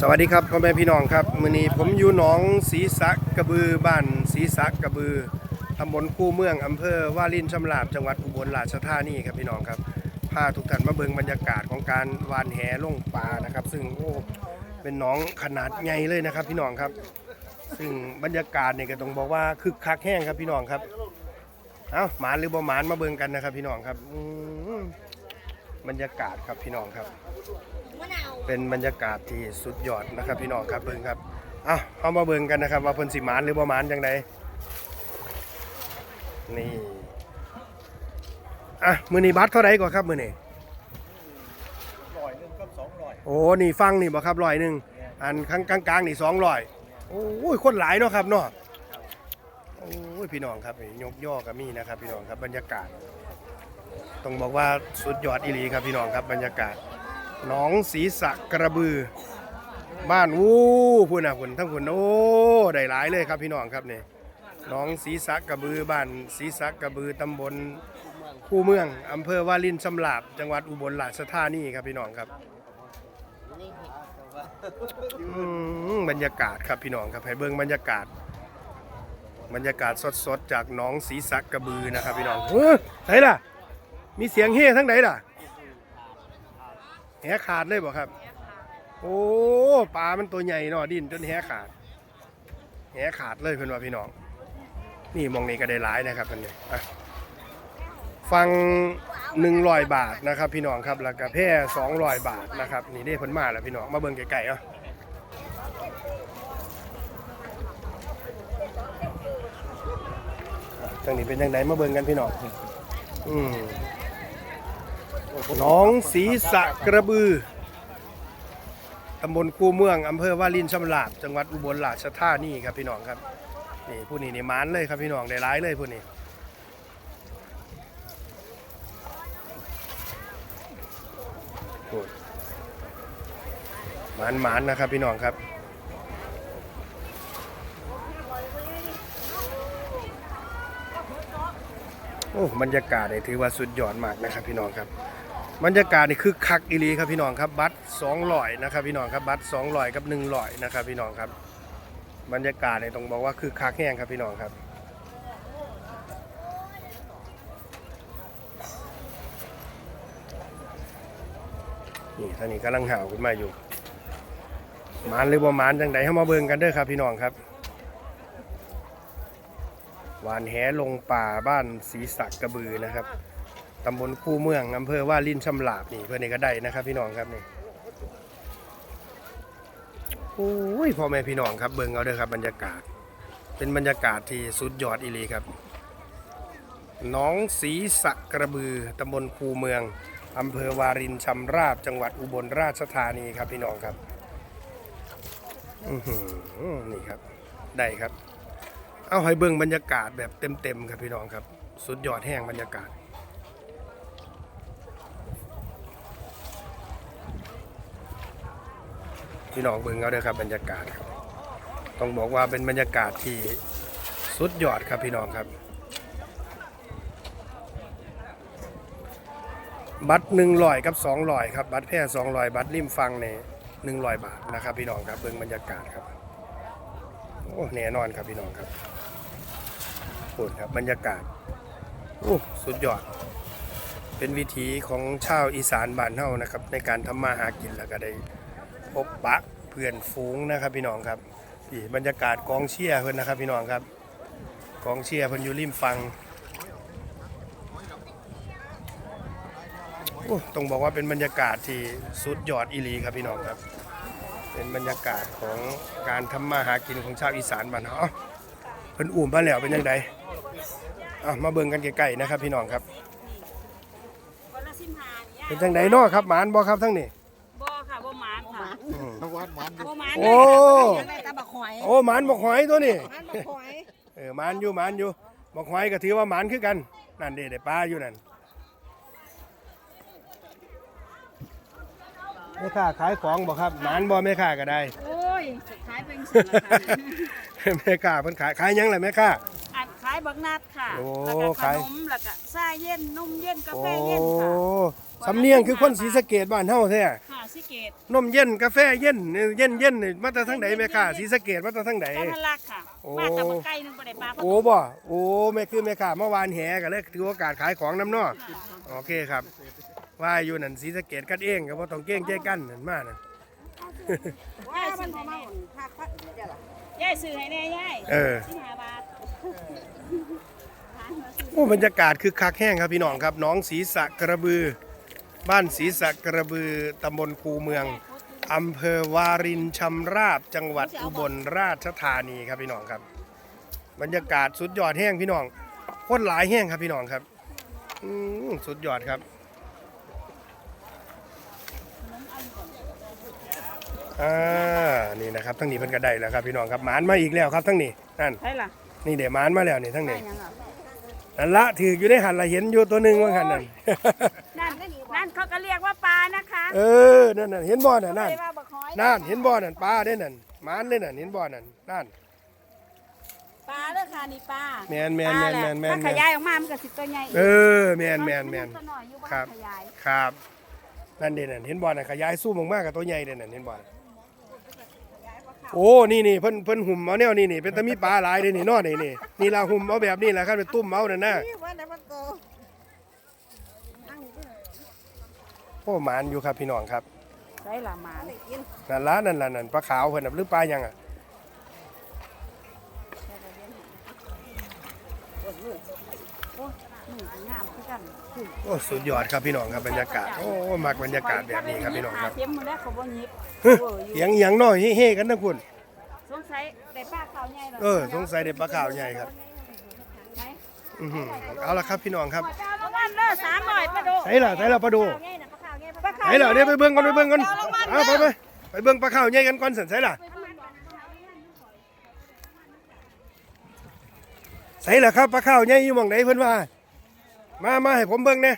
สวัสดีครับพ่อแม่พี่น้องครับมื้อนี้ผมอยู่หนองศรีสักกระบือบ้านศรีสักกระบือตำบลคูเมืองอำเภอวารินชำราบจังหวัดอุบลราชธานีครับพี่น้องครับพาทุกท่านมาเบิ่งบรรยากาศของการวานแหลงปลานะครับ ซึ่งโอ้เป็นหนองขนาดใหญ่เลยนะครับ พี่น้องครับ ซึ่งบรรยากาศเนี่ยก็ต้องบอกว่าคึกคักแห้งครับพี่น้องครับเอ้าหมานหรือบ่หมานมาเบิ่งกันนะครับ พี่น้องครับ บรรยากาศครับพี่น้องครับ เป็นบรรยากาศที่สุดยอดนะครับ พี่น้องครับเบิ่งครับอะเอามาเบิ่งกันนะครับ ว่าเพิ่นสิหมานหรือบ่หมานจังไดนี่อะมื้อนี้บัตรเท่าไหร่ก่อนครับมื้อนี้ร้อยหนึ่งกับสองร้อยโอ้นี่ฟังนี่บ่ครับร้อยหนึงอันข้างกลางๆนี่200โอ้ยคนหลายเนาะครับเนาะโอ้ยพี่น้องครับนี่ยกย่อก็มีนะครับ พี่น้องครับบรรยากาศ ต้องบอกว่าสุดยอดอีหลีครับพี่น้องครับบรรยากาศหนองศรีสะกระบือ บ้านวู้พูนนะคุณทั้งคุณโอ้ได้หลายเลยครับพี่น้องครับนี่หนองศรีสะกระบือบ้านศรีสะกระบือตำบลคู่เมืองอำเภอวารินชำราบ จังหวัดอุบลราชธานีครับพี่น้องครับอืมบรรยากาศครับพี่น้องครับให้เบิ่งบรรยากาศ บรรยากาศสดๆจากหนองศรีสะกระบือนะครับพี่น้องเฮ้ยไหนล่ะ มีเสียงเฮ้ทั้งไหนล่ะแหขาดเลยบ่ครับ โอ้ปลามันตัวใหญ่เนาะดินจนแหขาดแหขาดเลยเพื่อนว่าพี่น้อง นี่มองนี้ก็ได้หลายนะครับอันนี้อะฟังหนึ่งร้อยบาทนะครับ พี่น้องครับแล้วก็แพร่สองร้อยบาทนะครับ นี่ได้เพิ่นมาแล้วพี่น้องมาเบิ่งไก่ๆเอะทางนี้เป็นยังไงมาเบิ่งกันพี่น้องอืม หนองศรีสะกระบือ ตำบลคูเมือง อำเภอวารินชำราบ จังหวัดอุบลราชธานีครับพี่น้องครับ นี่ผู้นี้นี่มานเลยครับพี่น้องได้ร้ายเลยผู้นี้หมานหมานนะครับพี่น้องครับโอ้บรรยากาศเนี่ยถือว่าสุดยอดมากนะครับพี่น้องครับ บรรยากาศนี่คือคักอีลีครับพี่น้องครับบัตรสองร้อยนะครับพี่น้องครับบัตรสองร้อยกับหนึ่งร้อยนะครับพี่น้องครับ บรรยากาศเนี่ยต้องบอกว่าคือคักแห้งครับพี่น้องครับนี่ท่านนี้กำลังห่าวขึ้นมาอยู่มานหรือบ่หมานจังใดเข้ามาเบิ่งกันเด้อครับพี่น้องครับหวานแหลงป่าบ้านศรีสักกระบือนะครับ ตำบลคูเมืองอำเภอว่าลินชำลาบนี่เพื่อนนี่ก็ได้นะครับ พี่น้องครับนี่โอ้ยพ่อแม่พี่น้องครับเบิ่งเอาเด้อครับบรรยากาศ เป็นบรรยากาศที่สุดยอดอีลีครับน้องศรีสักระบือตำบลคูเมืองอำเภอวารินชำราบจังหวัดอุบลราชธานีครับพี่น้องครับอือหือนี่ครับ ได้ครับ เอาให้เบิ่งบรรยากาศแบบเต็มๆครับพี่น้องครับ สุดยอดแห้งบรรยากาศ พี่น้องเบิ่งเอาเด้อครับบรรยากาศครับต้องบอกว่าเป็นบรรยากาศที่สุดยอดครับพี่น้องครับ บัตรหนึ่งร้อยกับสองร้อยครับบัตรแพร่สองร้อยบัตรริมฟังในหนึ่งร้อยบาทนะครับพี่น้องครับเบิ่งบรรยากาศครับโอ้แน่นอนครับพี่น้องครับโอ้ครับบรรยากาศโอ้สุดยอด เป็นวิถีของชาวอีสานบ้านเฮานะครับ ในการทำมาหากินแล้วก็ได้ พบปะเพื่อนฝูงนะครับพี่น้องครับนี่บรรยากาศกองเชียร์เพิ่นนะครับพี่น้องครับกองเชียร์เพิ่นอยู่ริมฟังโอ้ต้องบอกว่าเป็นบรรยากาศที่สุดยอดอีลีครับพี่น้องครับ เป็นบรรยากาศของการทำมาหากินของชาวอีสานบ้านเฮาเพิ่นอุ่มบ้านแล้วเป็นยังไงอะมาเบิ่งกันใกล้ๆนะครับพี่น้องครับ เป็นจังไดเนาะครับหมานบ่ครับทั้งนี้บ่ มานค่ะทั้งวันมันบ่หมานโอ้ ได้ตาบักหอยโอ้หมานบอกหอยตัวนี้อันบักหอยเออหมานอยู่หมานอยู่บอกหอยก็ถือว่าหมานคือกัน นั่นเด้ได้ปลาอยู่นั่นแม่ค้าขายของบ่ครับหมานบ่แม่ค้าก็ได้ โอ้ยขายเป็นสิบละค่ะแม่ค้าเพิ่นขายขายหยังล่ะแม่ค้า อัดขายายบักนัดค่ะโอ้แล้วก็ขขาย นมแล้วก็ชาเย็นนมเย็นกาโอ้แฟเย็นค่ะสำเนียงคือคนศรีสะเกดบ้านเฮาแท้ค่ะ สิเกตนมเย็นกาแฟเย็นเย็นเย็นนี่มาแต่ทางไหนแม่ค่ะศรีสะเกดมาแต่ทางไหนกันทะลักค่ะโอ้ มาแต่บักไก่หนึงบ่ได้ปลาโอ้บ่โอ้แม่คือแม่ค่ะเมื่อวานแหก็เลยถือโอกาสขายของน้ำเนอโอเคครับ ว่าอยู่นั่นศรีสะเกดกันเองก็บ่ต้องเก้งใจกันนั่นมานั่นยายซื้อให้แน่ยายซื้อให้แน่ยายเออ สิบห้าบาทโอ้บรรยากาศคือคักแห้งครับพี่น้องครับน้องศรีสะกระบือ บ้านศรีสะกระบือตำบลคูเมืองอำเภอวารินชำราบจังหวัดอุบลราชธานีครับพี่น้องครับ บรรยากาศสุดยอดแห้งพี่น้องคนหลายแห้งครับพี่น้องครับอืมสุดยอดครับอ่านี่นะครับทั้งนี้เพิ่นก็ได้แล้วครับพี่น้องครับหมานมาอีกแล้วครับทั้งนี้นั่นใช่ล่ะนี่เดี๋ยวหมานมาแล้วนี่ทั้งได้นี้ยังอะ นั่นละถืออยู่ในหันละเห็นอยู่ตัวหนึ่งว่าหันนั่นนั่นนั่นเขาก็เรียกว่าปลานะคะเออนั่นน่ะเห็นบ่อน่ะนั่นไม่ได้ว่าบักหอยนั่นเห็นบ่อนั่นปลาเด้นั่นหมานเลยนั่นเห็นบ่อนั่นนั่นปลาเด้อค่ะนี่ปลาแม่นแม่นแม่นแม่นแม่นถ้าขยายออกมามันก็สิตัวใหญ่เออแมนแมนแมนตัวน้อยอยู่บ้านครับขยายครับนั่นเด่นั่นเห็นบ่อน่ะขยายสู้มากๆกับตัวใหญ่เด่นั่นเห็นบ่อ โอ้นี่นี่เพิ่นเพิ่นหุ่มเอาแนวนี่นี่เป็นตะมีปลาหลายเด้นี่เนอนี่นี่นี่ละหุ่มเอาแบบนี้แหละครับเป็นตุ้มเอานั่นน่ะโอ้หมานอยู่ครับพี่น้องครับได้ละหมาเลยนั่นละนั่นละนั่นปลาขาวเพิ่นน่ะหรือปลาหยังอะ นี่งามคือกันโอ้สุดยอดครับพี่น้องครับบรรยากาศโอ้มักบรรยากาศแบบนี้ครับพี่น้องครับเข็มมันแล้วเขาบ่หยิบเฮ้ยเอออยู่เอียงเอียงน้อยเฮ่ๆกันทั้งคุณ สงสัยได้ปลาขาวใหญ่หรเออสงสัยได้ปลาขาวใหญ่ครับ ไหนอือหือเอาละครับพี่น้องครับรางวัลเด้อสามร้อยปลาโดใส่ล่ะใส่ล่ะปลาดูปลาขาวใส่ล่ะเดี๋ยวไปเบิ่งก่อนไปเบิ่งก่อนเอาไปไปไปเบิ่งปลาขาวใหญ่กันก่อนสันใส่ล่ะใส่ล่ะครับปลาขาวใหญ่อยู่หม่องไหนเพิ่นว่า มามาให้ผมเบิ่งเนี่ย